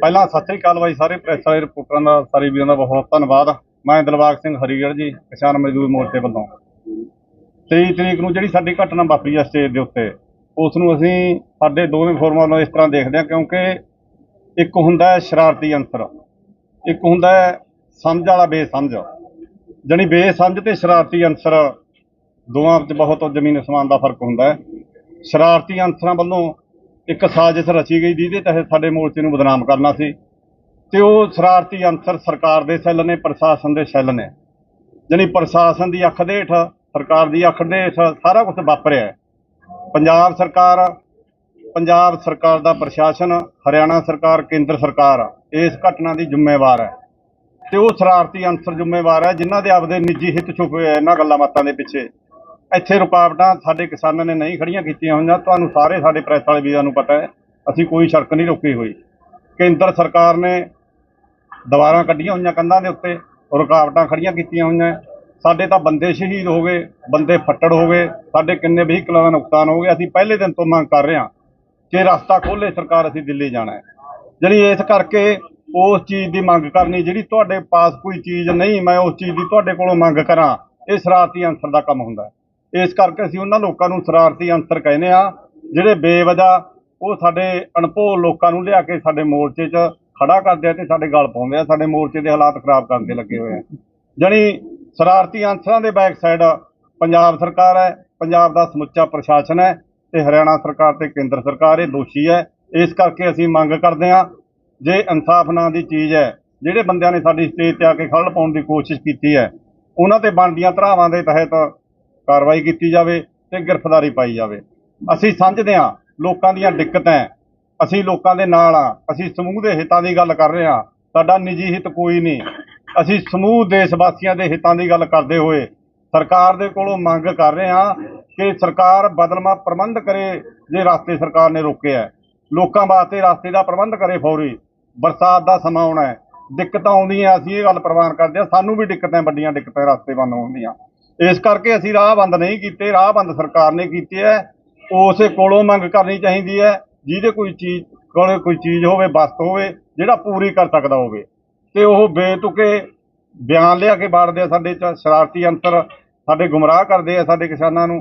ਪਹਿਲਾਂ ਸਤਿ ਸ੍ਰੀ ਅਕਾਲ ਬਾਈ, ਸਾਰੇ ਪ੍ਰੈਸ ਵਾਲੇ, ਰਿਪੋਰਟਰਾਂ ਦਾ, ਸਾਰੇ ਵੀਰਾਂ ਦਾ ਬਹੁਤ ਧੰਨਵਾਦ। ਮੈਂ ਦਿਲਬਾਗ ਸਿੰਘ ਹਰੀਗੜ੍ਹ ਜੀ, ਕਿਸਾਨ ਮਜ਼ਦੂਰ ਮੋਰਚੇ ਵੱਲੋਂ। 23 ਤਰੀਕ ਨੂੰ ਜਿਹੜੀ ਸਾਡੀ ਘਟਨਾ ਵਾਪਰੀ ਆ ਸਟੇਜ ਦੇ ਉੱਤੇ, ਉਸ ਨੂੰ ਅਸੀਂ ਸਾਡੇ ਦੋਵੇਂ ਫੋਰਮਾਂ ਵੱਲੋਂ ਇਸ ਤਰ੍ਹਾਂ ਦੇਖਦੇ ਹਾਂ, ਕਿਉਂਕਿ ਇੱਕ ਹੁੰਦਾ ਹੈ ਸ਼ਰਾਰਤੀ ਅੰਸਰ, ਇੱਕ ਹੁੰਦਾ ਹੈ ਸਮਝ ਵਾਲਾ ਬੇਸਮਝ। ਜਾਣੀ ਬੇਸਮਝ ਤੇ ਸ਼ਰਾਰਤੀ ਅੰਸਰ ਦੋਵਾਂ ਵਿੱਚ ਬਹੁਤ ਜ਼ਮੀਨ ਅਸਮਾਨ ਦਾ ਫ਼ਰਕ ਹੁੰਦਾ ਹੈ। ਸ਼ਰਾਰਤੀ ਅੰਸਰਾਂ ਵੱਲੋਂ ਇੱਕ ਸਾਜ਼ਿਸ਼ ਰਚੀ ਗਈ ਜਿਹਦੇ ਤਹਿਤ ਸਾਡੇ ਮੋਰਚੇ ਨੂੰ ਬਦਨਾਮ ਕਰਨਾ ਸੀ ਤੇ ਉਹ ਸ਼ਰਾਰਤੀ ਅੰਸਰ ਸਰਕਾਰ ਦੇ ਸੈੱਲ ਨੇ, ਪ੍ਰਸ਼ਾਸਨ ਦੇ ਸੈੱਲ ਨੇ। ਜਾਣੀ ਪ੍ਰਸ਼ਾਸਨ ਦੀ ਅੱਖ ਦੇ ਹੇਠ ਸਰਕਾਰ ਦੀ ਅੱਖ ਦੇ ਹੇਠ ਸਾਰਾ ਕੁਝ ਵਾਪਰਿਆ ਪੰਜਾਬ ਸਰਕਾਰ ਪੰਜਾਬ ਸਰਕਾਰ ਦਾ ਪ੍ਰਸ਼ਾਸਨ, ਹਰਿਆਣਾ ਸਰਕਾਰ, ਕੇਂਦਰ ਸਰਕਾਰ, ਇਸ ਘਟਨਾ ਦੀ ਜ਼ਿੰਮੇਵਾਰ ਹੈ। ਤੇ ਉਹ ਸ਼ਰਾਰਤੀ ਅੰਸਰ ਜ਼ਿੰਮੇਵਾਰ ਹੈ, ਜਿਨ੍ਹਾਂ ਦੇ ਆਪਦੇ ਨਿੱਜੀ ਹਿੱਤ ਛੁਪੇ ਹੋਏ ਆ, ਇਹਨਾਂ ਗੱਲਾਂ ਬਾਤਾਂ ਦੇ ਪਿੱਛੇ। ਇੱਥੇ ਰੁਕਾਵਟਾਂ ਸਾਡੇ ਕਿਸਾਨਾਂ ਨੇ ਨਹੀਂ ਖੜੀਆਂ ਕੀਤੀਆਂ ਹੋਈਆਂ। ਤੁਹਾਨੂੰ ਸਾਰੇ ਸਾਡੇ ਪ੍ਰੈਸ ਵਾਲੇ ਵੀਰਾਂ ਨੂੰ ਪਤਾ ਹੈ, ਅਸੀਂ ਕੋਈ ਸੜਕ ਨਹੀਂ ਰੋਕੀ ਹੋਈ। ਕੇਂਦਰ ਸਰਕਾਰ ਨੇ ਦੀਵਾਰਾਂ ਕੱਢੀਆਂ ਹੋਈਆਂ ਕੰਧਾਂ ਦੇ ਉੱਤੇ, ਰੁਕਾਵਟਾਂ ਖੜੀਆਂ ਕੀਤੀਆਂ ਹੋਈਆਂ। ਸਾਡੇ ਤਾਂ ਬੰਦੇ ਸ਼ਹੀਦ ਹੋ ਗਏ, ਬੰਦੇ ਫੱਟੜ ਹੋ ਗਏ, ਸਾਡੇ ਕਿੰਨੇ ਵਹੀਕਲਾਂ ਦਾ ਨੁਕਸਾਨ ਹੋ ਗਿਆ। ਅਸੀਂ ਪਹਿਲੇ ਦਿਨ ਤੋਂ ਮੰਗ ਕਰ ਰਹੇ ਹਾਂ ਕਿ ਰਸਤਾ ਖੋਲੇ ਸਰਕਾਰ ਅਸੀਂ ਦਿੱਲੀ ਜਾਣਾ ਹੈ। ਜਿਹੜੀ ਇਸ ਕਰਕੇ ਉਸ ਚੀਜ਼ ਦੀ ਮੰਗ ਕਰਨੀ, ਜਿਹੜੀ ਤੁਹਾਡੇ ਪਾਸ ਕੋਈ ਚੀਜ਼ ਨਹੀਂ, ਮੈਂ ਉਸ ਚੀਜ਼ ਦੀ ਤੁਹਾਡੇ ਕੋਲੋਂ ਮੰਗ ਕਰਾਂ ਇਹ ਸ਼ਰਾਰਤੀ ਅੰਸਰ ਦਾ ਕੰਮ ਹੁੰਦਾ ਹੈ। ਇਸ ਕਰਕੇ ਅਸੀਂ ਉਹਨਾਂ ਲੋਕਾਂ ਨੂੰ ਸ਼ਰਾਰਤੀ ਅੰਸਰ ਕਹਿੰਦੇ ਆ ਜਿਹੜੇ ਬੇਵਜਾ ਉਹ ਸਾਡੇ ਅਣਭੋਲ ਲੋਕਾਂ ਨੂੰ ਲਿਆ ਕੇ ਸਾਡੇ ਮੋਰਚੇ 'ਚ ਖੜਾ ਕਰਦੇ ਆ ਤੇ ਸਾਡੇ ਗਲ ਪਾਉਂਦੇ ਆ, ਸਾਡੇ ਮੋਰਚੇ ਦੇ ਹਾਲਾਤ ਖਰਾਬ ਕਰਨ ਦੇ ਲੱਗੇ ਹੋਏ ਆ। ਜਾਣੀ ਸ਼ਰਾਰਤੀ ਅੰਸਰਾਂ ਦੇ ਬੈਕ ਸਾਈਡ ਪੰਜਾਬ ਸਰਕਾਰ ਹੈ, ਪੰਜਾਬ ਦਾ ਸਮੁੱਚਾ ਪ੍ਰਸ਼ਾਸਨ ਹੈ ਤੇ ਹਰਿਆਣਾ ਸਰਕਾਰ ਤੇ ਕੇਂਦਰ ਸਰਕਾਰ ਇਹ ਦੋਸ਼ੀ ਹੈ। ਇਸ ਕਰਕੇ ਅਸੀਂ ਮੰਗ ਕਰਦੇ ਹਾਂ, ਜੇ ਇਨਸਾਫ ਨਾਂ ਦੀ ਚੀਜ਼ ਹੈ, ਜਿਹੜੇ ਬੰਦਿਆਂ ਨੇ ਸਾਡੀ ਸਟੇਜ ਤੇ ਆ ਕੇ ਖੜ੍ਹ ਪਾਉਣ ਦੀ ਕੋਸ਼ਿਸ਼ ਕੀਤੀ ਹੈ, ਉਹਨਾਂ ਤੇ ਬਣਦੀਆਂ ਧਰਾਵਾਂ ਦੇ ਤਹਿਤ ਕਾਰਵਾਈ ਕੀਤੀ ਜਾਵੇ ਤੇ ਗ੍ਰਿਫਤਾਰੀ ਪਾਈ ਜਾਵੇ। ਅਸੀਂ ਸਮਝਦੇ ਹਾਂ ਲੋਕਾਂ ਦੀਆਂ ਦਿੱਕਤਾਂ ਅਸੀਂ ਲੋਕਾਂ ਦੇ ਨਾਲ ਆ ਅਸੀਂ ਸਮੂਹ ਦੇ ਹਿੱਤਾਂ ਦੀ ਗੱਲ ਕਰ ਰਹੇ ਹਾਂ। ਸਾਡਾ ਨਿੱਜੀ ਹਿੱਤ ਕੋਈ ਨਹੀਂ। ਅਸੀਂ ਸਮੂਹ ਦੇਸ਼ ਵਾਸੀਆਂ ਦੇ ਹਿੱਤਾਂ ਦੀ ਗੱਲ ਕਰਦੇ ਹੋਏ ਸਰਕਾਰ ਦੇ ਕੋਲੋਂ ਮੰਗ ਕਰ ਰਹੇ ਹਾਂ ਕਿ ਸਰਕਾਰ ਬਦਲਵਾਂ ਪ੍ਰਬੰਧ ਕਰੇ ਜੇ ਰਸਤੇ ਸਰਕਾਰ ਨੇ ਰੋਕਿਆ ਲੋਕਾਂ ਵਾਸਤੇ ਰਸਤੇ ਦਾ ਪ੍ਰਬੰਧ ਕਰੇ ਫੌਰੀ। ਬਰਸਾਤ ਦਾ ਸਮਾਂ ਆਉਣਾ ਹੈ। ਦਿੱਕਤਾਂ ਆਉਂਦੀਆਂ, ਅਸੀਂ ਇਹ ਗੱਲ ਪ੍ਰਵਾਨ ਕਰਦੇ ਹਾਂ। ਸਾਨੂੰ ਵੀ ਦਿੱਕਤਾਂ, ਵੱਡੀਆਂ ਦਿੱਕਤਾਂ ਰਸਤੇ ਵੱਲੋਂ ਆਉਂਦੀਆਂ। ਇਸ ਕਰਕੇ ਅਸੀਂ ਰਾਹ ਬੰਦ ਨਹੀਂ ਕੀਤੇ ਰਾਹ ਬੰਦ ਸਰਕਾਰ ਨੇ ਕੀਤੇ ਹੈ ਉਸੇ ਕੋਲੋਂ ਮੰਗ ਕਰਨੀ ਚਾਹੀਦੀ ਹੈ ਜਿਹਦੇ ਕੋਈ ਚੀਜ਼ ਕੋਲ ਕੋਈ ਚੀਜ਼ ਹੋਵੇ ਵਸਤ ਹੋਵੇ ਜਿਹੜਾ ਪੂਰੀ ਕਰ ਸਕਦਾ ਹੋਵੇ। ਤੇ ਉਹ ਬੇਤੁਕੇ ਬਿਆਨ ਲਿਆ ਕੇ ਬਾੜਦੇ ਆ ਸਾਡੇ ਚ ਸ਼ਰਾਰਤੀ ਅੰਤਰ ਸਾਡੇ ਗੁੰਮਰਾਹ ਕਰਦੇ ਆ ਸਾਡੇ ਕਿਸਾਨਾਂ ਨੂੰ।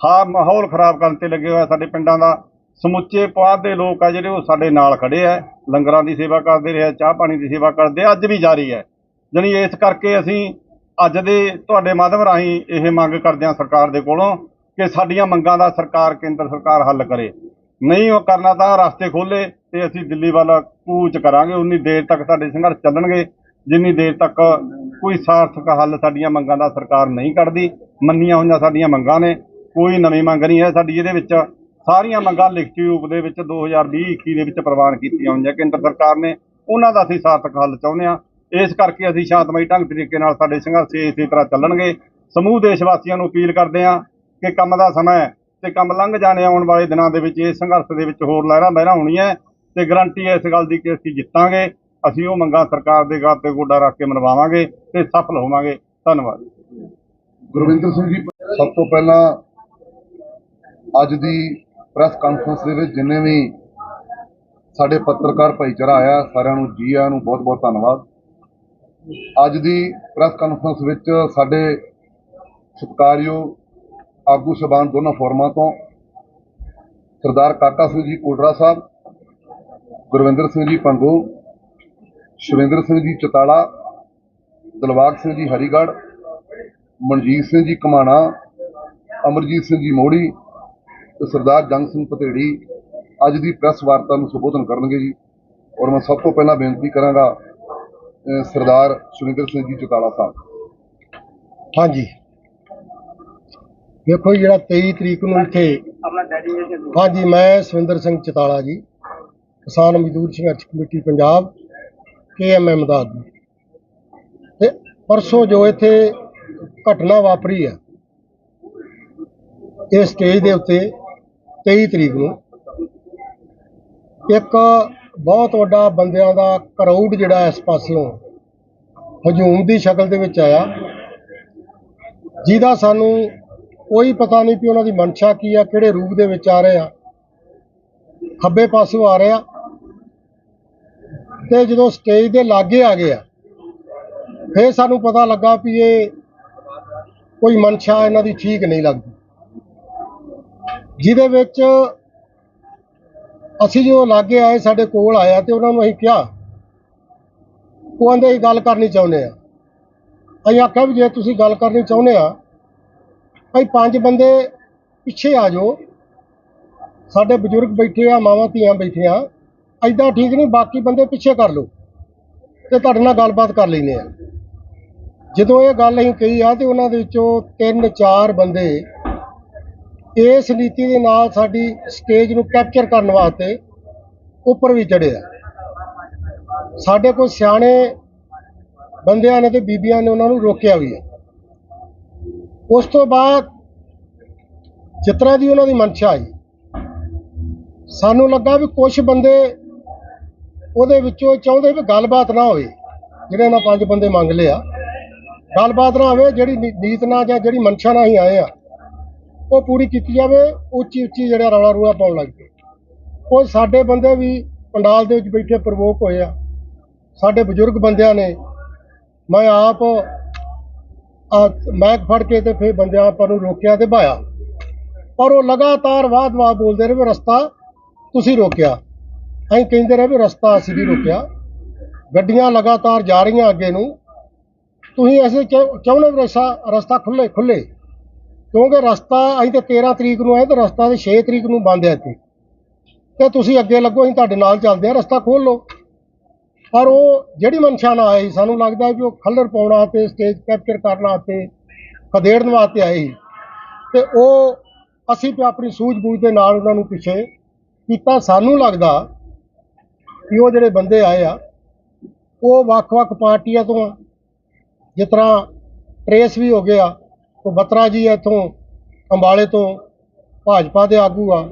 ਹਾਂ ਮਾਹੌਲ ਖਰਾਬ ਕਰਨ ਤੇ ਲੱਗੇ ਹੋਏ ਆ ਸਾਡੇ ਪਿੰਡਾਂ ਦਾ। ਸਮੁੱਚੇ ਪੁਆਧ ਦੇ ਲੋਕ ਆ ਜਿਹੜੇ ਉਹ ਸਾਡੇ ਨਾਲ ਖੜੇ ਆ ਲੰਗਰਾਂ ਦੀ ਸੇਵਾ ਕਰਦੇ ਰਹੇ ਆ, ਚਾਹ ਪਾਣੀ ਦੀ ਸੇਵਾ ਕਰਦੇ ਆ, ਅੱਜ ਵੀ ਜਾਰੀ ਹੈ ਜਾਣੀ ਇਸ ਕਰਕੇ ਅਸੀਂ ਅੱਜ ਦੇ ਤੁਹਾਡੇ ਮਾਧਿਅਮ ਰਾਹੀਂ ਇਹ ਮੰਗ ਕਰਦੇ ਹਾਂ ਸਰਕਾਰ ਦੇ ਕੋਲੋਂ ਕਿ ਸਾਡੀਆਂ ਮੰਗਾਂ ਦਾ ਸਰਕਾਰ, ਕੇਂਦਰ ਸਰਕਾਰ ਹੱਲ ਕਰੇ। ਨਹੀਂ ਉਹ ਕਰਨਾ ਤਾਂ ਰਸਤੇ ਖੋਲੇ ਤੇ ਅਸੀਂ ਦਿੱਲੀ ਵੱਲ ਕੂਚ ਕਰਾਂਗੇ। ਉਨੀ ਦੇਰ ਤੱਕ ਸਾਡੇ ਸੰਘਰਸ਼ ਚੱਲਣਗੇ। ਜਿੰਨੀ ਦੇਰ ਤੱਕ ਕੋਈ ਸਾਰਥਕ ਹੱਲ ਸਾਡੀਆਂ ਮੰਗਾਂ ਦਾ ਸਰਕਾਰ ਨਹੀਂ ਕੱਢਦੀ, ਮੰਨੀਆਂ ਹੋਈਆਂ ਸਾਡੀਆਂ ਮੰਗਾਂ ਨੇ, ਕੋਈ ਨਵੀਂ ਮੰਗ ਨਹੀਂ ਹੈ ਸਾਡੀ। ਇਹਦੇ ਵਿੱਚ ਸਾਰੀਆਂ ਮੰਗਾਂ ਲਿਖਤੀ ਰੂਪ ਦੇ ਵਿੱਚ 2020-21 ਦੇ ਵਿੱਚ ਪ੍ਰਵਾਨ ਕੀਤੀਆਂ ਹੋਈਆਂ ਕੇਂਦਰ ਸਰਕਾਰ ਨੇ। ਉਹਨਾਂ ਦਾ ਅਸੀਂ ਸਾਰਥਕ ਹੱਲ ਚਾਹੁੰਦੇ ਹਾਂ। ਇਸ ਕਰਕੇ ਅਸੀਂ ਸ਼ਾਂਤਮਈ ਢੰਗ ਤਰੀਕੇ ਨਾਲ ਸਾਡੇ ਸੰਘਰਸ਼ ਇਸੇ ਤਰ੍ਹਾਂ ਚੱਲਣਗੇ। ਸਮੂਹ ਦੇਸ਼ ਵਾਸੀਆਂ ਨੂੰ ਅਪੀਲ ਕਰਦੇ ਹਾਂ ਕਿ ਕੰਮ ਦਾ ਸਮਾਂ ਹੈ ਤੇ ਕੰਮ ਲੰਘ ਜਾਣੇ ਆਉਣ ਵਾਲੇ ਦਿਨਾਂ ਦੇ ਵਿੱਚ ਇਸ ਸੰਘਰਸ਼ ਦੇ ਵਿੱਚ ਹੋਰ ਲਹਿਰਾਂ ਬਹਿਰਾਂ ਹੋਣੀਆਂ ਤੇ ਗਰੰਟੀ ਹੈ ਇਸ ਗੱਲ ਦੀ ਕਿ ਅਸੀਂ ਜਿੱਤਾਂਗੇ। ਅਸੀਂ ਉਹ ਮੰਗਾਂ ਸਰਕਾਰ ਦੇ ਗਾਤੇ ਗੋਡਾ ਰੱਖ ਕੇ ਮਨਵਾਵਾਂਗੇ ਤੇ ਸਫਲ ਹੋਵਾਂਗੇ। ਧੰਨਵਾਦ। ਗੁਰਵਿੰਦਰ ਸਿੰਘ ਜੀ, ਸਭ ਤੋਂ ਪਹਿਲਾਂ ਅੱਜ ਦੀ ਪ੍ਰੈਸ ਕਾਨਫਰੰਸ ਦੇ ਵਿੱਚ ਜਿੰਨੇ ਵੀ ਸਾਡੇ ਪੱਤਰਕਾਰ ਭਾਈਚਾਰਾ ਆਇਆ, ਸਾਰਿਆਂ ਨੂੰ ਜੀ ਆਇਆਂ ਨੂੰ ਬਹੁਤ-ਬਹੁਤ ਧੰਨਵਾਦ। ਅੱਜ ਦੀ ਪ੍ਰੈਸ ਕਾਨਫਰੰਸ ਵਿੱਚ ਸਾਡੇ ਸਤਿਕਾਰਯੋਗ ਆਗੂ ਸਬਾਨ ਦੋਨਾਂ ਫੋਰਮਾਂ ਤੋਂ ਸਰਦਾਰ ਕਾਕਾ ਸਿੰਘ ਜੀ ਕੋਟੜਾ ਸਾਹਿਬ, ਗੁਰਵਿੰਦਰ ਸਿੰਘ ਜੀ ਪੰਗੋ ਸ਼ਵਿੰਦਰ ਸਿੰਘ ਜੀ ਚਤਾਲਾ, ਦਲਵਾਗ ਸਿੰਘ ਜੀ ਹਰੀਗੜ੍ਹ, ਮਨਜੀਤ ਸਿੰਘ ਜੀ ਕਮਾਣਾ, ਅਮਰਜੀਤ ਸਿੰਘ ਜੀ ਮੋੜੀ ਤੇ ਸਰਦਾਰ ਜੰਗ ਸਿੰਘ ਪਤੇੜੀ ਅੱਜ ਦੀ ਪ੍ਰੈਸ ਵਾਰਤਾ ਨੂੰ ਸੰਬੋਧਨ ਕਰਨਗੇ ਜੀ। ਔਰ ਮੈਂ ਸਭ ਤੋਂ ਪਹਿਲਾਂ ਬੇਨਤੀ ਕਰਾਂਗਾ ਸਰਦਾਰ ਸੁਰਿੰਦਰ ਸਿੰਘ ਜੀ ਚੁਕਾਲਾ ਸਾਹਿਬ। ਹਾਂਜੀ। ਵੇਖੋ ਜਿਹੜਾ 23 ਤਰੀਕ ਨੂੰ ਇੱਥੇ ਹਾਂਜੀ ਮੈਂ ਸਵਿੰਦਰ ਸਿੰਘ ਚਤਾਲਾ ਜੀ ਕਿਸਾਨ ਮਜ਼ਦੂਰ ਸੰਘਰਸ਼ ਕਮੇਟੀ ਪੰਜਾਬ ਕੇਐਮਐਮ ਦਾ ਤੇ ਪਰਸੋਂ ਜੋ ਇੱਥੇ ਘਟਨਾ ਵਾਪਰੀ ਹੈ ਇਸ ਸਟੇਜ ਦੇ ਉੱਤੇ 23 ਤਰੀਕ ਨੂੰ ਇੱਕ ਬਹੁਤ ਵੱਡਾ ਬੰਦਿਆਂ ਦਾ ਕਰਾਊਡ ਜਿਹੜਾ ਇਸ ਪਾਸਿਓਂ ਹਜੂਮ ਦੀ ਸ਼ਕਲ ਦੇ ਵਿੱਚ ਆਇਆ। ਜਿਹਦਾ ਸਾਨੂੰ ਕੋਈ ਪਤਾ ਨਹੀਂ ਕਿ ਉਹਨਾਂ ਦੀ ਮਨਸ਼ਾ ਕੀ ਆ, ਕਿਹੜੇ ਰੂਪ ਦੇ ਵਿੱਚ ਆ ਰਹੇ ਆ। ਖੱਬੇ ਪਾਸਿਓਂ ਆ ਰਹੇ। ਆ ਤੇ ਜਦੋਂ ਸਟੇਜ ਦੇ ਲਾਗੇ ਆ ਗਏ ਆ ਫਿਰ ਸਾਨੂੰ ਪਤਾ ਲੱਗਾ ਵੀ ਇਹ ਕੋਈ ਮਨਸ਼ਾ ਇਹਨਾਂ ਦੀ ਠੀਕ ਨਹੀਂ ਲੱਗਦੀ। ਜਿਹਦੇ ਵਿੱਚ ਅਸੀਂ ਜੋ ਲਾਗੇ ਆਏ, ਸਾਡੇ ਕੋਲ ਆਇਆ ਤੇ ਉਹਨਾਂ ਨੂੰ ਅਸੀਂ ਕਿਹਾ, ਉਹ ਕਹਿੰਦੇ, ਅਸੀਂ ਗੱਲ ਕਰਨੀ ਚਾਹੁੰਦੇ ਆ। ਅਸੀਂ ਆਖਿਆ ਵੀ ਜੇ ਤੁਸੀਂ ਗੱਲ ਕਰਨੀ ਚਾਹੁੰਦੇ ਆ, ਭਾਈ ਪੰਜ ਬੰਦੇ ਪਿੱਛੇ ਆ ਜਾਓ। ਸਾਡੇ ਬਜ਼ੁਰਗ ਬੈਠੇ ਆ, ਮਾਵਾਂ ਧੀਆਂ ਬੈਠੇ ਬੈਠੀਆਂ ਐਦਾਂ ਠੀਕ ਨਹੀਂ, ਬਾਕੀ ਬੰਦੇ ਪਿੱਛੇ ਕਰ ਲਓ ਤੇ ਤੁਹਾਡੇ ਨਾਲ ਗੱਲਬਾਤ ਕਰ ਲੈਨੇ ਆ। ਜਦੋਂ ਇਹ ਗੱਲ ਅਸੀਂ ਕਹੀ ਆ ਤੇ ਉਹਨਾਂ ਦੇ ਵਿੱਚੋਂ ਤਿੰਨ ਚਾਰ ਬੰਦੇ ਇਸ ਨੀਤੀ ਦੇ ਨਾਲ ਸਾਡੀ ਸਟੇਜ ਨੂੰ ਕੈਪਚਰ ਕਰਨ ਵਾਸਤੇ ਉੱਪਰ ਵੀ ਚੜੇ ਸਾਡੇ ਕੋਲ ਸਿਆਣੇ ਬੰਦਿਆਂ ਨੇ ਤੇ ਬੀਬੀਆਂ ਨੇ ਉਹਨਾਂ ਨੂੰ ਰੋਕਿਆ ਵੀ ਹੈ। ਉਸ ਤੋਂ ਬਾਅਦ ਜਿਸ ਦੀ ਉਹਨਾਂ ਦੀ ਮਨਸ਼ਾ ਆਈ, ਸਾਨੂੰ ਲੱਗਾ ਵੀ ਕੁਝ ਬੰਦੇ ਉਹਦੇ ਵਿੱਚੋਂ ਚਾਹੁੰਦੇ ਵੀ ਗੱਲਬਾਤ ਨਾ ਹੋਵੇ ਜਿਹੜੇ ਉਹਨਾਂ ਪੰਜ ਬੰਦੇ ਮੰਗ ਲਿਆ। ਗੱਲਬਾਤ ਨਾ ਹੋਵੇ, ਜਿਹੜੀ ਨੀ- ਨੀਤ ਨਾਲ ਜਾਂ ਜਿਹੜੀ ਮਨਸ਼ਾ ਨਾਲ ਹੀ ਆਏ ਆ ਉਹ ਪੂਰੀ ਕੀਤੀ ਜਾਵੇ ਉੱਚੀ ਉੱਚੀ ਜਿਹੜਾ ਰੌਲਾ ਰੂਲਾ ਪਾਉਣ ਲੱਗ ਪਏ। ਉਹ ਸਾਡੇ ਬੰਦੇ ਵੀ ਪੰਡਾਲ ਦੇ ਵਿੱਚ ਬੈਠੇ ਪ੍ਰਵੋਕ ਹੋਏ ਆ। ਸਾਡੇ ਬਜ਼ੁਰਗ ਬੰਦਿਆਂ ਨੇ, ਮੈਂ ਆਪ, ਆ ਮੈਕ ਫੜ ਕੇ ਤੇ ਫਿਰ ਬੰਦਿਆਂ ਆਪਾਂ ਨੂੰ ਰੋਕਿਆ ਤੇ ਭਾਇਆ। ਪਰ ਉਹ ਲਗਾਤਾਰ ਵਾਦ-ਵਾਦ ਬੋਲਦੇ ਰਹੇ ਵੀ ਰਸਤਾ ਤੁਸੀਂ ਰੋਕਿਆ। ਅਸੀਂ ਕਹਿੰਦੇ ਰਹੇ ਵੀ ਰਸਤਾ ਅਸੀਂ ਨਹੀਂ ਰੋਕਿਆ। ਗੱਡੀਆਂ ਲਗਾਤਾਰ ਜਾ ਰਹੀਆਂ ਅੱਗੇ ਨੂੰ। ਤੁਸੀਂ ਐਸੇ ਚਾਹ- ਚਾਹੁੰਦੇ ਵੀ ਰਸਤਾ ਰਸਤਾ ਖੁੱਲੇ ਖੁੱਲੇ ਕਿਉਂਕਿ ਰਸਤਾ ਅਸੀਂ ਤੇ 13 ਤਰੀਕ ਨੂੰ ਆਏ ਤੇ ਰਸਤਾ ਤੇ 6 ਤਰੀਕ ਨੂੰ ਬੰਦ ਹੈ ਇੱਥੇ। ਤੇ ਤੁਸੀਂ ਅੱਗੇ ਲੱਗੋ ਅਸੀਂ ਤੁਹਾਡੇ ਨਾਲ ਚੱਲਦੇ ਆ ਰਸਤਾ ਖੋਲ ਲਓ। ਪਰ ਉਹ ਜਿਹੜੀ ਮਨਸ਼ਾ ਨਾਲ ਆਏ ਸੀ, ਸਾਨੂੰ ਲੱਗਦਾ ਵੀ ਉਹ ਖੱਲਰ ਪਾਉਣਾ ਤੇ ਸਟੇਜ ਕੈਪਚਰ ਕਰਨਾ ਤੇ ਖਦੇੜਨ ਵਾਸਤੇ ਆਏ ਸੀ। ਤੇ ਉਹ ਅਸੀਂ ਤੇ ਆਪਣੀ ਸੂਝ-ਬੂਝ ਦੇ ਨਾਲ ਉਹਨਾਂ ਨੂੰ ਪਿੱਛੇ ਕੀਤਾ। ਸਾਨੂੰ ਲੱਗਦਾ ਕਿ ਉਹ ਜਿਹੜੇ ਬੰਦੇ ਆਏ ਆ ਉਹ ਵੱਖ-ਵੱਖ ਪਾਰਟੀਆਂ ਤੋਂ ਆ। ਜਿਸ ਤਰ੍ਹਾਂ ਟਰੇਸ ਵੀ ਹੋ ਗਿਆ ਉਹ ਬਤਰਾ ਜੀ ਇੱਥੋਂ ਅੰਬਾਲੇ ਤੋਂ ਭਾਜਪਾ ਦੇ ਆਗੂ ਆ।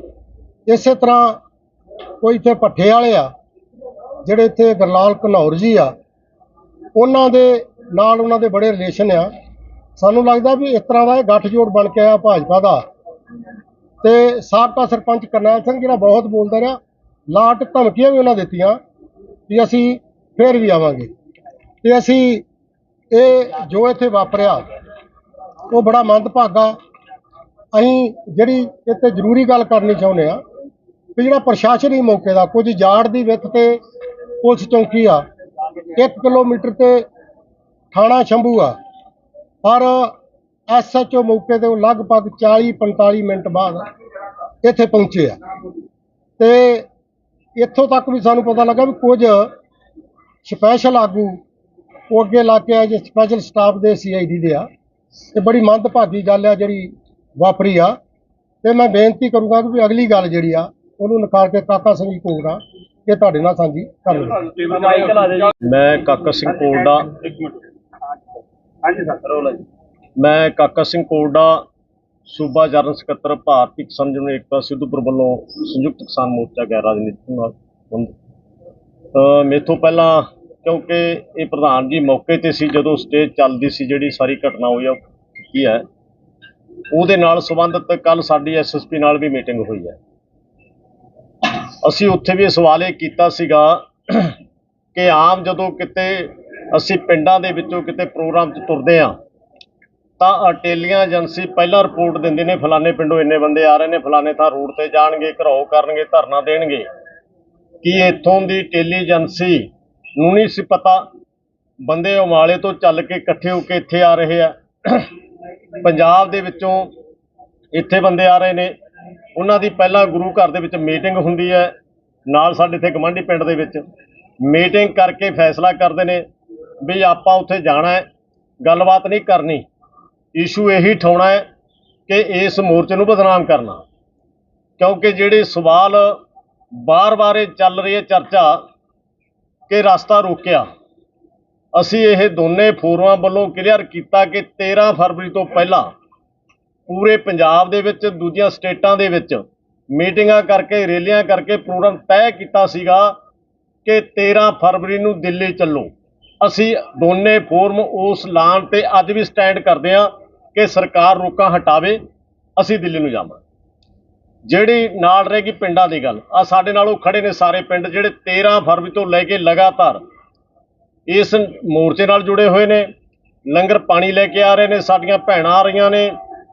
ਇਸੇ ਤਰ੍ਹਾਂ ਕੋਈ ਇੱਥੇ ਪੱਠੇ ਵਾਲੇ ਆ, ਜਿਹੜੇ ਇੱਥੇ ਗਰਲਾਲ ਘਨੌਰ ਜੀ ਆ, ਉਹਨਾਂ ਦੇ ਨਾਲ ਉਹਨਾਂ ਦੇ ਬੜੇ ਰਿਲੇਸ਼ਨ ਆ। ਸਾਨੂੰ ਲੱਗਦਾ ਵੀ ਇਸ ਤਰ੍ਹਾਂ ਦਾ ਇਹ ਗੱਠਜੋੜ ਬਣ ਕੇ ਆਇਆ ਭਾਜਪਾ ਦਾ। ਤੇ ਸਾਬਕਾ ਸਰਪੰਚ ਕਰਨੈਲ ਸਿੰਘ ਜਿਹੜਾ ਬਹੁਤ ਬੋਲਦਾ ਰਿਹਾ, ਲਾਟ ਧਮਕੀਆਂ ਵੀ ਉਹਨਾਂ ਦਿੱਤੀਆਂ ਵੀ ਅਸੀਂ ਫੇਰ ਵੀ ਆਵਾਂਗੇ। ਤੇ ਅਸੀਂ ਇਹ ਜੋ ਇੱਥੇ ਵਾਪਰਿਆ ਉਹ ਬੜਾ ਮੰਦਭਾਗਾ। ਅਸੀਂ ਜਿਹੜੀ ਇੱਥੇ ਜ਼ਰੂਰੀ ਗੱਲ ਕਰਨੀ ਚਾਹੁੰਦੇ ਆ ਵੀ ਜਿਹੜਾ ਪ੍ਰਸ਼ਾਸਨ ਹੀ ਮੌਕੇ ਦਾ, ਕੁਝ ਜਾੜ ਦੀ ਵਿੱਥ ਤੇ ਪੁਲਿਸ ਚੌਂਕੀ ਆ 1 ਕਿਲੋਮੀਟਰ ਤੇ ਥਾਣਾ ਸ਼ੰਭੂ ਆ। ਪਰ ਐਸਐਚਓ ਮੌਕੇ ਤੇ ਉਹ ਲਗਭਗ 40 45 ਮਿੰਟ ਬਾਅਦ ਇੱਥੇ ਪਹੁੰਚੇ ਆ। ਤੇ ਇੱਥੋਂ ਤੱਕ ਵੀ ਸਾਨੂੰ ਪਤਾ ਲੱਗਾ ਵੀ ਕੁਝ ਸਪੈਸ਼ਲ ਆਗੂ ਉਹ ਅੱਗੇ ਲਾ ਕੇ ਆ ਜੇ ਸਪੈਸ਼ਲ ਸਟਾਫ ਦੇ ਸੀਆਈਡੀ ਦੇ ਆ। ਤੇ ਬੜੀ ਮੰਦਭਾਗੀ ਗੱਲ ਆ ਜਿਹੜੀ ਵਾਪਰੀ ਆ। ਤੇ ਮੈਂ ਬੇਨਤੀ ਕਰੂੰਗਾ ਕਿ ਵੀ ਅਗਲੀ ਗੱਲ ਜਿਹੜੀ ਆ ਉਹਨੂੰ ਨਿਕਾਲ ਕੇ ਕਾਕਾ ਸਿੰਘ ਕੋਗਰਾ ਇਹ ਤੁਹਾਡੇ ਨਾਲ ਸਾਂਝੀ ਕਰ ਲਵਾਂ ਮੈਂ ਕਾਕਾ ਸਿੰਘ ਕੋਲਡਾ ਇੱਕ ਮਿੰਟ ਹਾਂਜੀ ਸਰ ਰੋਲਾ ਜੀ। ਮੈਂ ਕਾਕਾ ਸਿੰਘ ਕੋਲਡਾ ਸੂਬਾ ਜਨਰਲ ਸਕੱਤਰ ਭਾਰਤੀ ਕਿਸਾਨ ਯੂਨੀਅਨ ਏਕਤਾ ਸਿੱਧੂਪੁਰ ਵੱਲੋਂ ਸੰਯੁਕਤ ਕਿਸਾਨ ਮੋਰਚਾ ਗੈਰ ਰਾਜਨੀਤਿਕ ਨਾਲ ਸੰਬੰਧ। ਮੇਥੋਂ ਪਹਿਲਾਂ ਕਿਉਂਕਿ ਇਹ ਪ੍ਰਧਾਨ ਜੀ ਮੌਕੇ ਤੇ ਸੀ ਜਦੋਂ ਸਟੇਜ ਚੱਲਦੀ ਸੀ ਜਿਹੜੀ ਸਾਰੀ ਘਟਨਾ ਹੋਈ ਆ ਕੀ ਹੈ? ਉਹਦੇ ਨਾਲ ਸੰਬੰਧਿਤ ਕੱਲ ਸਾਡੀ ਐਸਐਸਪੀ ਨਾਲ ਵੀ ਮੀਟਿੰਗ ਹੋਈ ਹੈ। ਅਸੀਂ ਉੱਥੇ ਵੀ ਇਹ ਸਵਾਲ ਇਹ ਕੀਤਾ ਸੀਗਾ ਕਿ ਆਮ ਜਦੋਂ ਕਿਤੇ ਅਸੀਂ ਪਿੰਡਾਂ ਦੇ ਵਿੱਚੋਂ ਕਿਤੇ ਪ੍ਰੋਗਰਾਮ 'ਚ ਤੁਰਦੇ ਆ ਤਾਂ ਅਟੇਲੀਆਂ ਏਜੰਸੀ ਪਹਿਲਾਂ ਰਿਪੋਰਟ ਦਿੰਦੇ ਨੇ, ਫਲਾਣੇ ਪਿੰਡੋਂ ਇੰਨੇ ਬੰਦੇ ਆ ਰਹੇ ਨੇ, ਫਲਾਣੇ ਥਾਂ ਰੋਡ ਤੇ ਜਾਣਗੇ ਘਰਾਓ ਕਰਨਗੇ, ਧਰਨਾ ਦੇਣਗੇ। ਕਿ ਇੱਥੋਂ ਦੀ ਟੇਲੀ ਏਜੰਸੀ ਨੂੰ ਨਹੀਂ ਸੀ ਪਤਾ, ਬੰਦੇ ਉਮਾਲੇ ਤੋਂ ਚੱਲ ਕੇ ਇਕੱਠੇ ਹੋ ਕੇ ਇੱਥੇ ਆ ਰਹੇ ਆ। ਪੰਜਾਬ ਦੇ ਵਿੱਚੋਂ ਇੱਥੇ ਬੰਦੇ ਆ ਰਹੇ ਨੇ। ਉਹਨਾਂ ਦੀ ਪਹਿਲਾਂ ਗੁਰੂ ਘਰ ਦੇ ਵਿੱਚ ਮੀਟਿੰਗ ਹੁੰਦੀ ਹੈ, ਨਾਲ ਸਾਡੇ ਇੱਥੇ ਗਵਾਂਢੀ ਪਿੰਡ ਦੇ ਵਿੱਚ। ਮੀਟਿੰਗ ਕਰਕੇ ਫੈਸਲਾ ਕਰਦੇ ਨੇ ਵੀ ਆਪਾਂ ਉੱਥੇ ਜਾਣਾ ਹੈ, ਗੱਲਬਾਤ ਨਹੀਂ ਕਰਨੀ। ਇਸ਼ੂ ਇਹੀ ਠਾਉਣਾ ਹੈ ਕਿ ਇਸ ਮੋਰਚੇ ਨੂੰ ਬਦਨਾਮ ਕਰਨਾ। ਕਿਉਂਕਿ ਜਿਹੜੇ ਸਵਾਲ ਬਾਰ-ਬਾਰ ਇਹ ਚੱਲ ਰਹੀ ਹੈ, ਚਰਚਾ ਕਿ ਰਸਤਾ ਰੋਕਿਆ। ਅਸੀਂ ਇਹ ਦੋਨੇ ਫੋਰਮਾਂ ਵੱਲੋਂ ਕਲੀਅਰ ਕੀਤਾ ਕਿ 13 ਫਰਵਰੀ ਤੋਂ ਪਹਿਲਾਂ ਪੂਰੇ ਪੰਜਾਬ ਦੇ ਵਿੱਚ, ਦੂਜੀਆਂ ਸਟੇਟਾਂ ਦੇ ਵਿੱਚ ਮੀਟਿੰਗਾਂ ਕਰਕੇ, ਰੈਲੀਆਂ ਕਰਕੇ ਪ੍ਰੋਗਰਾਮ ਤੈਅ ਕੀਤਾ ਸੀਗਾ ਕਿ 13 ਫਰਵਰੀ ਨੂੰ ਦਿੱਲੀ ਚੱਲੋ। ਅਸੀਂ ਦੋਨੇ ਫੋਰਮ ਉਸ ਐਲਾਨ ਤੇ ਅੱਜ ਵੀ ਸਟੈਂਡ ਕਰਦੇ ਹਾਂ ਕਿ ਸਰਕਾਰ ਰੋਕਾਂ ਹਟਾਵੇ, ਅਸੀਂ ਦਿੱਲੀ ਨੂੰ ਜਾਵਾਂਗੇ। ਜਿਹੜੀ ਨਾਲ ਰਹੇਗੀ ਪਿੰਡਾਂ ਦੀ ਗੱਲ ਆ ਸਾਡੇ ਨਾਲ ਉਹ ਖੜੇ ਨੇ ਸਾਰੇ ਪਿੰਡ ਜਿਹੜੇ 13 ਫਰਵਰੀ ਤੋਂ ਲੈ ਕੇ ਲਗਾਤਾਰ ਇਸ ਮੋਰਚੇ ਨਾਲ ਜੁੜੇ ਹੋਏ ਨੇ। ਲੰਗਰ ਪਾਣੀ ਲੈ ਕੇ ਆ ਰਹੇ ਨੇ। ਸਾਡੀਆਂ ਭੈਣਾਂ ਆ ਰਹੀਆਂ ਨੇ।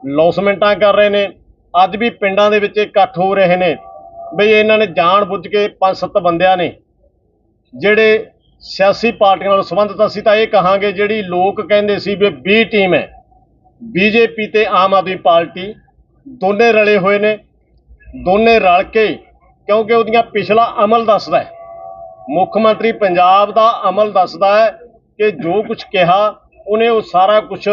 ਲੌਸਮੈਂਟਾਂ ਕਰ ਰਹੇ ਨੇ। ਅੱਜ ਵੀ ਪਿੰਡਾਂ ਦੇ ਵਿੱਚ ਇਕੱਠ ਹੋ ਰਹੇ ਨੇ। ਬਈ ਇਹਨਾਂ ਨੇ ਜਾਣ ਬੁੱਝ ਕੇ ਪੰਜ ਸੱਤ ਬੰਦਿਆਂ ਨੇ, ਜਿਹੜੇ ਸਿਆਸੀ ਪਾਰਟੀਆਂ ਨਾਲ ਸੰਬੰਧਿਤ ਅਸੀਂ ਤਾਂ ਇਹ ਕਹਾਂਗੇ, ਜਿਹੜੀ ਲੋਕ ਕਹਿੰਦੇ ਸੀ ਵੀ ਬੀ ਟੀਮ ਹੈ ਬੀਜੇਪੀ ਤੇ ਆਮ ਆਦਮੀ ਪਾਰਟੀ, ਦੋਨੇ ਰਲੇ ਹੋਏ ਨੇ। ਦੋਨੇ ਰਲ ਕੇ, ਕਿਉਂਕਿ ਉਹਦੀਆਂ ਪਿਛਲਾ ਅਮਲ ਦੱਸਦਾ ਹੈ। ਮੁੱਖ ਮੰਤਰੀ ਪੰਜਾਬ ਦਾ ਅਮਲ ਦੱਸਦਾ ਹੈ ਕਿ ਜੋ ਕੁਝ ਕਿਹਾ, ਉਹਨੇ ਉਹ ਸਾਰਾ ਕੁਝ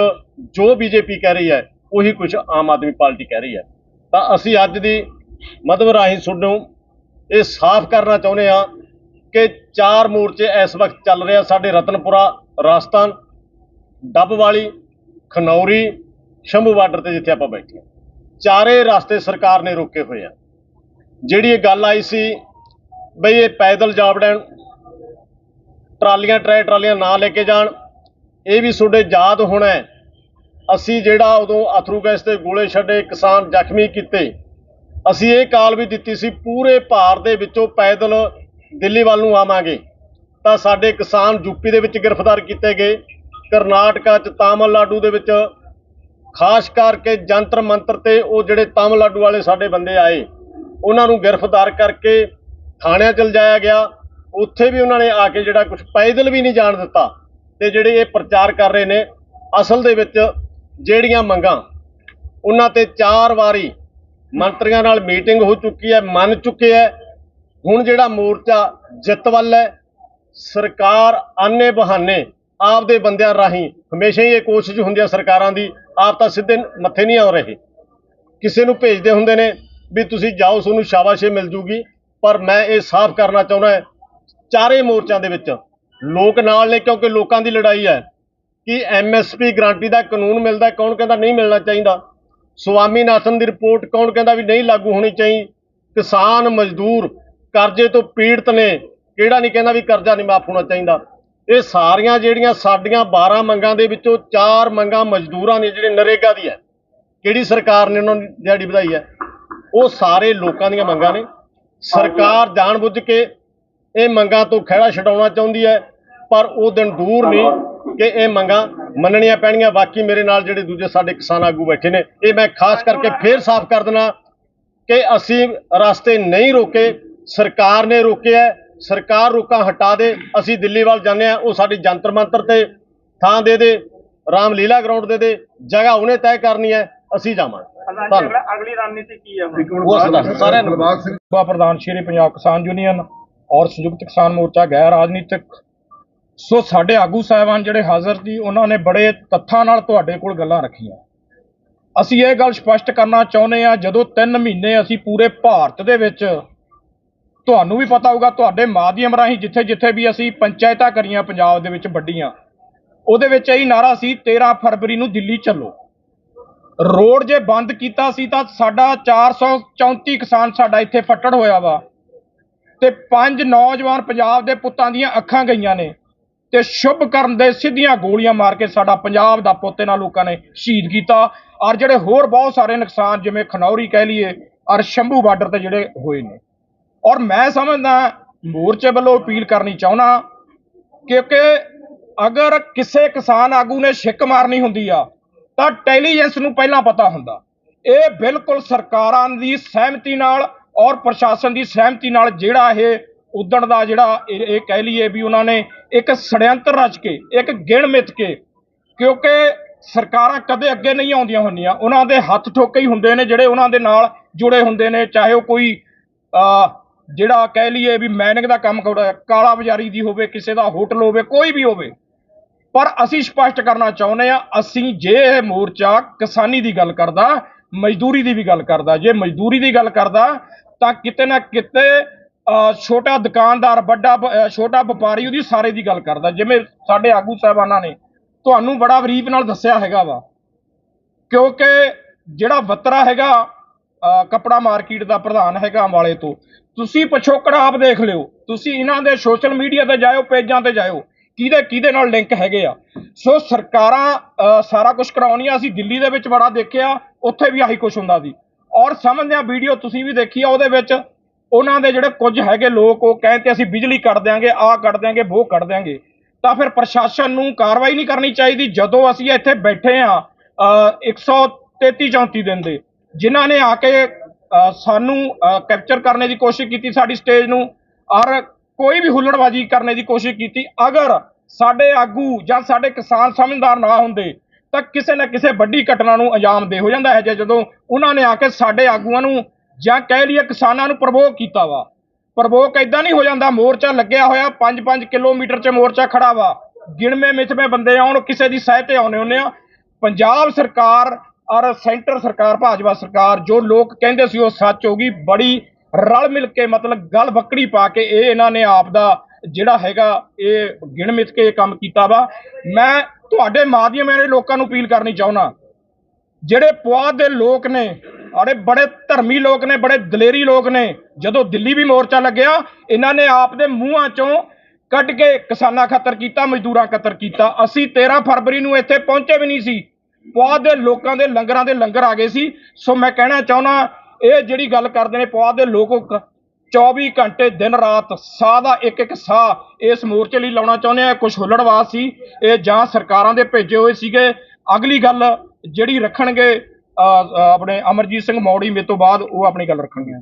ਜੋ ਬੀਜੇਪੀ ਕਹਿ ਰਹੀ ਹੈ, ਉਹੀ ਕੁਝ ਆਮ ਆਦਮੀ ਪਾਰਟੀ ਕਹਿ ਰਹੀ ਹੈ। ਤਾਂ ਅਸੀਂ ਅੱਜ ਦੀ ਮਦਵ ਰਾਹੀਂ ਤੁਹਾਨੂੰ ਇਹ ਸਾਫ਼ ਕਰਨਾ ਚਾਹੁੰਦੇ ਹਾਂ ਕਿ ਚਾਰ ਮੋਰਚੇ ਇਸ ਵਕਤ ਚੱਲ ਰਹੇ ਆ, ਸਾਡੇ ਰਤਨਪੁਰਾ, ਰਾਜਸਥਾਨ, ਡੱਬਵਾਲੀ, ਖਨੌਰੀ, ਸ਼ੰਭੂ ਬਾਰਡਰ ਤੇ ਜਿੱਥੇ ਆਪਾਂ ਬੈਠੇ ਹਾਂ। ਚਾਰੇ ਰਸਤੇ ਸਰਕਾਰ ਨੇ ਰੋਕੇ ਹੋਏ ਆ। ਜਿਹੜੀ ਇਹ ਗੱਲ ਆਈ ਸੀ ਬਈ ਇਹ ਪੈਦਲ ਜਾਵੜਨ ਟਰਾਲੀਆਂ, ਟਰੈ ਟਰਾਲੀਆਂ ਨਾ ਲੈ ਕੇ ਜਾਣ। ਇਹ ਵੀ ਤੁਹਾਡੇ ਯਾਦ ਹੋਣਾ ਅਸੀਂ ਜਿਹੜਾ ਉਦੋਂ ਅਥਰੂ ਗੈਸ ਤੇ ਗੋਲੇ ਛੱਡੇ, ਕਿਸਾਨ ਜ਼ਖਮੀ ਕੀਤੇ। ਅਸੀਂ ਇਹ ਕਾਲ ਵੀ ਦਿੱਤੀ ਸੀ, ਪੂਰੇ ਭਾਰਤ ਦੇ ਵਿੱਚੋਂ ਪੈਦਲ ਦਿੱਲੀ ਵੱਲ ਨੂੰ ਆਵਾਂਗੇ। ਤਾਂ ਸਾਡੇ ਕਿਸਾਨ ਯੂਪੀ ਦੇ ਵਿੱਚ ਗ੍ਰਿਫਤਾਰ ਕੀਤੇ ਗਏ। ਕਰਨਾਟਕਾ ਚ ਤਾਮਿਲਨਾਡੂ ਦੇ ਵਿੱਚ। ਖਾਸ ਕਰਕੇ ਜੰਤਰ ਮੰਤਰ ਤੇ ਉਹ ਜਿਹੜੇ ਤਾਮਿਲਨਾਡੂ ਵਾਲੇ ਸਾਡੇ ਬੰਦੇ ਆਏ। ਉਹਨਾਂ ਨੂੰ ਗ੍ਰਿਫਤਾਰ ਕਰਕੇ ਥਾਣਿਆਂ ਚ ਲਿਜਾਇਆ ਗਿਆ, ਉੱਥੇ ਵੀ ਉਹਨਾਂ ਨੇ ਆ ਕੇ ਜਿਹੜਾ ਕੁਝ ਪੈਦਲ ਵੀ ਨਹੀਂ ਜਾਣ ਦਿੱਤਾ ਤੇ ਜਿਹੜੇ ਇਹ ਪ੍ਰਚਾਰ ਕਰ ਰਹੇ ਨੇ, ਅਸਲ ਦੇ ਵਿੱਚ ਜਿਹੜੀਆਂ ਮੰਗਾਂ, ਉਹਨਾਂ ਤੇ ਚਾਰ ਵਾਰੀ ਮੰਤਰੀਆਂ ਨਾਲ ਮੀਟਿੰਗ ਹੋ ਚੁੱਕੀ ਹੈ, ਮੰਨ ਚੁੱਕੇ ਹੈ। ਹੁਣ ਜਿਹੜਾ ਮੋਰਚਾ ਜਿੱਤ ਵੱਲ ਹੈ, ਸਰਕਾਰ ਆਨੇ ਬਹਾਨੇ ਆਪਦੇ ਬੰਦਿਆਂ ਰਾਹੀਂ ਹਮੇਸ਼ਾ ਹੀ ਇਹ ਕੋਸ਼ਿਸ਼ ਹੁੰਦੀ ਹੈ ਸਰਕਾਰਾਂ ਦੀ, ਆਪ ਤਾਂ ਸਿੱਧੇ ਮੱਥੇ ਨਹੀਂ ਆ ਰਹੇ। ਕਿਸੇ ਨੂੰ ਭੇਜਦੇ ਹੁੰਦੇ ਨੇ ਵੀ ਤੁਸੀਂ ਜਾਓ, ਤੁਹਾਨੂੰ ਸ਼ਾਬਾਸ਼ੇ ਮਿਲ ਜੂਗੀ। ਪਰ ਮੈਂ ਇਹ ਸਾਫ਼ ਕਰਨਾ ਚਾਹੁੰਦਾ ਚਾਰੇ ਮੋਰਚਿਆਂ ਦੇ ਵਿੱਚ ਲੋਕ ਨਾਲ ਨੇ ਕਿਉਂਕਿ ਲੋਕਾਂ ਦੀ ਲੜਾਈ ਹੈ ਕਿ ਐਮਐਸਪੀ ਗਰੰਟੀ ਦਾ ਕਾਨੂੰਨ ਮਿਲਦਾ, ਕੌਣ ਕਹਿੰਦਾ ਨਹੀਂ ਮਿਲਣਾ ਚਾਹੀਦਾ? ਸਵਾਮੀਨਾਥਨ ਦੀ ਰਿਪੋਰਟ ਕੌਣ ਕਹਿੰਦਾ ਵੀ ਨਹੀਂ ਲਾਗੂ ਹੋਣੀ ਚਾਹੀਦੀ ਕਿਸਾਨ, ਮਜ਼ਦੂਰ, ਕਰਜ਼ੇ ਤੋਂ ਪੀੜਤ ਨੇ, ਕਿਹੜਾ ਨਹੀਂ ਕਹਿੰਦਾ ਵੀ ਕਰਜ਼ਾ ਨਹੀਂ ਮਾਫ ਹੋਣਾ ਚਾਹੀਦਾ? ਇਹ ਸਾਰੀਆਂ ਜਿਹੜੀਆਂ ਸਾਡੀਆਂ 12 ਮੰਗਾਂ ਦੇ ਵਿੱਚੋਂ ਚਾਰ ਮੰਗਾਂ ਮਜ਼ਦੂਰਾਂ ਦੀ ਜਿਹੜੇ ਨਰੇਗਾ ਦੀ ਹੈ, ਕਿਹੜੀ ਸਰਕਾਰ ਨੇ ਉਹਨਾਂ ਦੀ ਦਿਹਾੜੀ ਵਧਾਈ ਹੈ, ਉਹ ਸਾਰੇ ਲੋਕਾਂ ਦੀਆਂ ਮੰਗਾਂ ਨੇ। ਸਰਕਾਰ ਜਾਣਬੁੱਝ ਕੇ ਇਹ ਮੰਗਾਂ ਤੋਂ ਖਹਿੜਾ ਛਡਾਉਣਾ ਚਾਹੁੰਦੀ ਹੈ ਪਰ ਉਹ ਦਿਨ ਦੂਰ ਨਹੀਂ ਕਿ ਇਹ ਮੰਗਾਂ ਮੰਨਣੀਆਂ ਪੈਣੀਆਂ ਬਾਕੀ ਮੇਰੇ ਨਾਲ ਜਿਹੜੇ ਦੂਜੇ ਸਾਡੇ ਕਿਸਾਨ ਆਗੂ ਬੈਠੇ ਨੇ ਇਹ ਮੈਂ ਖਾਸ ਕਰਕੇ ਫੇਰ ਸਾਫ਼ ਕਰ ਦੇਣਾ ਕਿ ਅਸੀਂ ਰਸਤੇ ਨਹੀਂ ਰੋਕੇ ਸਰਕਾਰ ਨੇ ਰੋਕਿਆ। ਸਰਕਾਰ ਰੋਕਾਂ ਹਟਾ ਦੇ ਅਸੀਂ ਦਿੱਲੀ ਵੱਲ ਜਾਂਦੇ ਆ ਉਹ ਸਾਡੀ ਜੰਤਰ ਮੰਤਰ ਤੇ ਥਾਂ ਦੇ ਦੇ ਰਾਮਲੀਲਾ ਗਰਾਊਂਡ ਦੇ ਦੇ ਜਗ੍ਹਾ ਉਹਨੇ ਤੈਅ ਕਰਨੀ ਹੈ ਅਸੀਂ ਜਾਵਾਂਗੇ। ਧੰਨਵਾਦ ਅਗਲੀ ਰਣਨੀਤੀ ਕੀ ਹੈ ਇੱਕ ਮਿੰਟ ਉਹ ਦੱਸ ਸਾਰਿਆਂ ਨੂੰ। ਦਿਲਬਾਗ ਸਿੰਘ ਸੂਬਾ ਪ੍ਰਧਾਨ ਸ਼੍ਰੀ ਪੰਜਾਬ ਕਿਸਾਨ ਯੂਨੀਅਨ ਔਰ ਸੰਯੁਕਤ ਕਿਸਾਨ ਮੋਰਚਾ ਗੈਰ ਰਾਜਨੀਤਿਕ। ਸੋ ਸਾਡੇ ਆਗੂ ਸਾਹਿਬਾਨ ਜਿਹੜੇ ਹਾਜ਼ਰ ਸੀ ਉਹਨਾਂ ਨੇ ਬੜੇ ਤੱਥਾਂ ਨਾਲ ਤੁਹਾਡੇ ਕੋਲ ਗੱਲਾਂ ਰੱਖੀਆਂ। ਅਸੀਂ ਇਹ ਗੱਲ ਸਪਸ਼ਟ ਕਰਨਾ ਚਾਹੁੰਦੇ ਆ ਜਦੋਂ 3 ਮਹੀਨੇ ਅਸੀਂ ਪੂਰੇ ਭਾਰਤ ਦੇ ਵਿੱਚ ਤੁਹਾਨੂੰ ਵੀ ਪਤਾ ਹੋਊਗਾ ਤੁਹਾਡੇ ਮਾਧਿਅਮ ਰਾਹੀਂ ਜਿੱਥੇ ਜਿੱਥੇ ਵੀ ਅਸੀਂ ਪੰਚਾਇਤਾਂ ਕਰੀਆਂ ਪੰਜਾਬ ਦੇ ਵਿੱਚ ਵੱਡੀਆਂ ਉਹਦੇ ਵਿੱਚ ਇਹੀ ਨਾਰਾ ਸੀ 13 ਫਰਵਰੀ ਨੂੰ ਦਿੱਲੀ ਚੱਲੋ। ਰੋਡ ਜੇ ਬੰਦ ਕੀਤਾ ਸੀ ਤਾਂ ਸਾਡਾ 434 ਕਿਸਾਨ ਸਾਡਾ ਇੱਥੇ ਫੱਟੜ ਹੋਇਆ ਵਾ। ਤੇ ਪੰਜ ਨੌਜਵਾਨ ਪੰਜਾਬ ਦੇ ਪੁੱਤਾਂ ਦੀਆਂ ਅੱਖਾਂ ਗਈਆਂ ਨੇ। ਤੇ ਸ਼ੁਭ ਕਰਨ ਦੇ ਸਿੱਧੀਆਂ ਗੋਲੀਆਂ ਮਾਰ ਕੇ ਸਾਡਾ ਪੰਜਾਬ ਦਾ ਪੁੱਤ ਇਹਨਾਂ ਲੋਕਾਂ ਨੇ ਸ਼ਹੀਦ ਕੀਤਾ। ਔਰ ਜਿਹੜੇ ਹੋਰ ਬਹੁਤ ਸਾਰੇ ਨੁਕਸਾਨ, ਜਿਵੇਂ ਖਨੌਰੀ ਕਹਿ ਲਈਏ, ਔਰ ਸ਼ੰਭੂ ਬਾਰਡਰ ਤੇ ਜਿਹੜੇ ਹੋਏ ਨੇ। ਔਰ ਮੈਂ ਸਮਝਦਾ, ਮੋਰਚੇ ਵੱਲੋਂ ਅਪੀਲ ਕਰਨੀ ਚਾਹੁੰਦਾ ਕਿਉਂਕਿ ਅਗਰ ਕਿਸੇ ਕਿਸਾਨ ਆਗੂ ਨੇ ਛਿੱਕ ਮਾਰਨੀ ਹੁੰਦੀ ਆ ਤਾਂ ਟੈਲੀਜੈਂਸ ਨੂੰ ਪਹਿਲਾਂ ਪਤਾ ਹੁੰਦਾ। ਇਹ ਬਿਲਕੁਲ ਸਰਕਾਰਾਂ ਦੀ ਸਹਿਮਤੀ ਨਾਲ ਔਰ ਪ੍ਰਸ਼ਾਸਨ ਦੀ ਸਹਿਮਤੀ ਨਾਲ ਜਿਹੜਾ ਇਹ ਉਦਣ ਦਾ ਜਿਹੜਾ ਇਹ ਇਹ ਕਹਿ ਲਈਏ ਵੀ ਉਹਨਾਂ ਨੇ ਇੱਕ ષਡਯੰਤਰ ਰਚ ਕੇ, ਇੱਕ ਗਿਣ ਮਿੱਥ ਕੇ, ਕਿਉਂਕਿ ਸਰਕਾਰਾਂ ਕਦੇ ਅੱਗੇ ਨਹੀਂ ਆਉਂਦੀਆਂ ਹੁੰਦੀਆਂ। ਉਹਨਾਂ ਦੇ ਹੱਥ ਠੋਕੇ ਹੀ ਹੁੰਦੇ ਨੇ, ਜਿਹੜੇ ਉਹਨਾਂ ਦੇ ਨਾਲ ਜੁੜੇ ਹੁੰਦੇ ਨੇ, ਚਾਹੇ ਉਹ ਕੋਈ ਜਿਹੜਾ ਕਹਿ ਲਈਏ ਵੀ ਮੈਨਿੰਗ ਦਾ ਕੰਮ ਕਰਦਾ ਕਾਲਾ ਬਾਜ਼ਾਰੀ ਦੀ ਹੋਵੇ, ਕਿਸੇ ਦਾ ਹੋਟਲ ਹੋਵੇ, ਕੋਈ ਵੀ ਹੋਵੇ। ਪਰ ਅਸੀਂ ਸਪਸ਼ਟ ਕਰਨਾ ਚਾਹੁੰਦੇ ਆ ਅਸੀਂ ਜੇ ਇਹ ਮੋਰਚਾ ਕਿਸਾਨੀ ਦੀ ਗੱਲ ਕਰਦਾ ਮਜ਼ਦੂਰੀ ਦੀ ਵੀ ਗੱਲ ਕਰਦਾ ਜੇ ਮਜ਼ਦੂਰੀ ਦੀ ਗੱਲ ਕਰਦਾ ਤਾਂ ਕਿਤੇ ਨਾ ਕਿਤੇ ਛੋਟਾ ਦੁਕਾਨਦਾਰ ਵੱਡਾ ਛੋਟਾ ਵਪਾਰੀ ਉਹਦੀ ਸਾਰੇ ਦੀ ਗੱਲ ਕਰਦਾ। ਜਿਵੇਂ ਸਾਡੇ ਆਗੂ ਸਾਹਿਬਾਨਾਂ ਨੇ ਤੁਹਾਨੂੰ ਬੜਾ ਵਰੀਪ ਨਾਲ ਦੱਸਿਆ ਹੈਗਾ ਵਾ। ਕਿਉਂਕਿ ਜਿਹੜਾ ਬੱਤਰਾ ਹੈਗਾ ਅਹ, ਕੱਪੜਾ ਮਾਰਕੀਟ ਦਾ ਪ੍ਰਧਾਨ ਹੈਗਾ ਅੰਬਾਲੇ ਤੋਂ ਤੁਸੀਂ ਪਿਛੋਕੜ ਆਪ ਦੇਖ ਲਿਓ ਤੁਸੀਂ ਇਹਨਾਂ ਦੇ ਸੋਸ਼ਲ ਮੀਡੀਆ ਤੇ ਜਾਇਓ ਪੇਜਾਂ ਤੇ ਜਾਇਓ ਕਿਹਦੇ ਕਿਹਦੇ ਨਾਲ ਲਿੰਕ ਹੈਗੇ ਆ। ਸੋ ਸਰਕਾਰਾਂ ਸਾਰਾ ਕੁਝ ਕਰਾਉਣੀਆਂ, ਅਸੀਂ ਦਿੱਲੀ ਦੇ ਵਿੱਚ ਬੜਾ ਦੇਖਿਆ, ਉੱਥੇ ਵੀ ਆਹੀ ਕੁਝ ਹੁੰਦਾ ਸੀ। ਔਰ ਸਮਝਦੇ ਆ ਵੀਡੀਓ ਤੁਸੀਂ ਵੀ ਦੇਖੀ ਆ, ਉਹਦੇ ਵਿੱਚ ਉਹਨਾਂ ਦੇ ਜਿਹੜੇ ਕੁਝ ਹੈਗੇ ਲੋਕ, ਉਹ ਕਹਿੰਦੇ ਅਸੀਂ ਬਿਜਲੀ ਕੱਟ ਦਿਆਂਗੇ, ਆਹ ਕੱਟ ਦਿਆਂਗੇ ਉਹ ਕੱਟ ਦਿਆਂਗੇ। ਤਾਂ ਫਿਰ ਪ੍ਰਸ਼ਾਸਨ ਨੂੰ ਕਾਰਵਾਈ ਨਹੀਂ ਕਰਨੀ ਚਾਹੀਦੀ, ਜਦੋਂ ਅਸੀਂ ਇੱਥੇ ਬੈਠੇ ਆ 133 34 ਦਿਨ ਦੇ, ਜਿਨ੍ਹਾਂ ਨੇ ਆ ਕੇ ਸਾਨੂੰ ਕੈਪਚਰ ਕਰਨੇ ਦੀ ਕੋਸ਼ਿਸ਼ ਕੀਤੀ ਸਾਡੀ ਸਟੇਜ ਨੂੰ। ਔਰ ਕੋਈ ਵੀ ਹੁੱਲੜਬਾਜ਼ੀ ਕਰਨ ਦੀ ਕੋਸ਼ਿਸ਼ ਕੀਤੀ, ਅਗਰ ਸਾਡੇ ਆਗੂ ਜਾਂ ਸਾਡੇ ਕਿਸਾਨ ਸਮਝਦਾਰ ਨਾ ਹੁੰਦੇ, ਤਾਂ ਕਿਸੇ ਨਾ ਕਿਸੇ ਵੱਡੀ ਘਟਨਾ ਨੂੰ ਅੰਜਾਮ ਦੇ ਹੋ ਜਾਂਦਾ ਹੈ, ਜੇ ਜਦੋਂ ਉਹਨਾਂ ਨੇ ਆ ਕੇ ਸਾਡੇ ਆਗੂਆਂ ਨੂੰ ਜਾਂ ਕਹਿ ਲਈਏ ਕਿਸਾਨਾਂ ਨੂੰ ਪ੍ਰਵੋਕ ਕੀਤਾ ਵਾ। ਪ੍ਰਵੋਕ ਇਦਾਂ ਨਹੀਂ ਹੋ ਜਾਂਦਾ, ਮੋਰਚਾ ਲੱਗਿਆ ਹੋਇਆ 5-5 ਕਿਲੋਮੀਟਰ 'ਚ ਮੋਰਚਾ ਖੜਾ ਵਾ। ਗਿਣਵੇਂ ਮਿਥਵੇਂ ਬੰਦੇ ਆਉਣ, ਕਿਸੇ ਦੀ ਸਹਾਇਤੇ ਆਉਣੇ ਹੁੰਦੇ ਆ। ਪੰਜਾਬ ਸਰਕਾਰ ਔਰ ਸੈਂਟਰ ਸਰਕਾਰ, ਭਾਜਪਾ ਸਰਕਾਰ, ਜੋ ਲੋਕ ਕਹਿੰਦੇ ਸੀ ਉਹ ਸੱਚ ਹੋ ਗਈ, ਬੜੀ ਰਲ ਮਿਲ ਕੇ ਮਤਲਬ ਗਲ ਬੱਕੜੀ ਪਾ ਕੇ ਇਹ ਇਹਨਾਂ ਨੇ ਆਪ ਦਾ ਜਿਹੜਾ ਹੈਗਾ ਇਹ ਗਿਣ ਮਿਥ ਕੇ ਇਹ ਕੰਮ ਕੀਤਾ ਵਾ। ਮੈਂ ਤੁਹਾਡੇ ਮਾਧਿਅਮ ਨਾਲ ਲੋਕਾਂ ਨੂੰ ਅਪੀਲ ਕਰਨੀ ਚਾਹੁੰਦਾ। ਜਿਹੜੇ ਪੁਆਧ ਦੇ ਲੋਕ ਨੇ ਅਰੇ ਬੜੇ ਧਰਮੀ ਲੋਕ ਨੇ, ਬੜੇ ਦਲੇਰੀ ਲੋਕ ਨੇ, ਜਦੋਂ ਦਿੱਲੀ ਵੀ ਮੋਰਚਾ ਲੱਗਿਆ, ਇਹਨਾਂ ਨੇ ਆਪ ਦੇ ਮੂੰਹਾਂ ਚੋਂ ਕੱਢ ਕੇ ਕਿਸਾਨਾਂ ਖਤਰ ਕੀਤਾ, ਮਜ਼ਦੂਰਾਂ ਖਾਤਰ ਕੀਤਾ। ਅਸੀਂ 13 ਫਰਵਰੀ ਨੂੰ ਇੱਥੇ ਪਹੁੰਚੇ ਵੀ ਨਹੀਂ ਸੀ। ਪੁਆਧ ਦੇ ਲੋਕਾਂ ਦੇ ਲੰਗਰਾਂ ਦੇ ਲੰਗਰ ਆ ਗਏ ਸੀ। ਸੋ ਮੈਂ ਕਹਿਣਾ ਚਾਹੁੰਦਾ ਇਹ ਜਿਹੜੀ ਗੱਲ ਕਰਦੇ ਨੇ ਪੁਆਧ ਦੇ ਲੋਕ ਉਹ 24 ਘੰਟੇ ਦਿਨ ਰਾਤ ਸਾਹ ਦਾ ਇੱਕ ਇੱਕ ਸਾਹ ਇਸ ਮੋਰਚੇ ਲਈ ਲਾਉਣਾ ਚਾਹੁੰਦੇ ਆ। ਕੁਝ ਹੁੱਲੜਵਾਦ ਸੀ, ਇਹ ਜਾਂ ਸਰਕਾਰਾਂ ਦੇ ਭੇਜੇ ਹੋਏ ਸੀਗੇ। ਅਗਲੀ ਗੱਲ ਜਿਹੜੀ ਰੱਖਣਗੇ ਆਪਣੇ ਅਮਰਜੀਤ ਸਿੰਘ ਮੌੜੀ ਮੇਰੇ ਤੋਂ ਬਾਅਦ ਉਹ ਆਪਣੀ ਗੱਲ ਰੱਖਣਗੇ।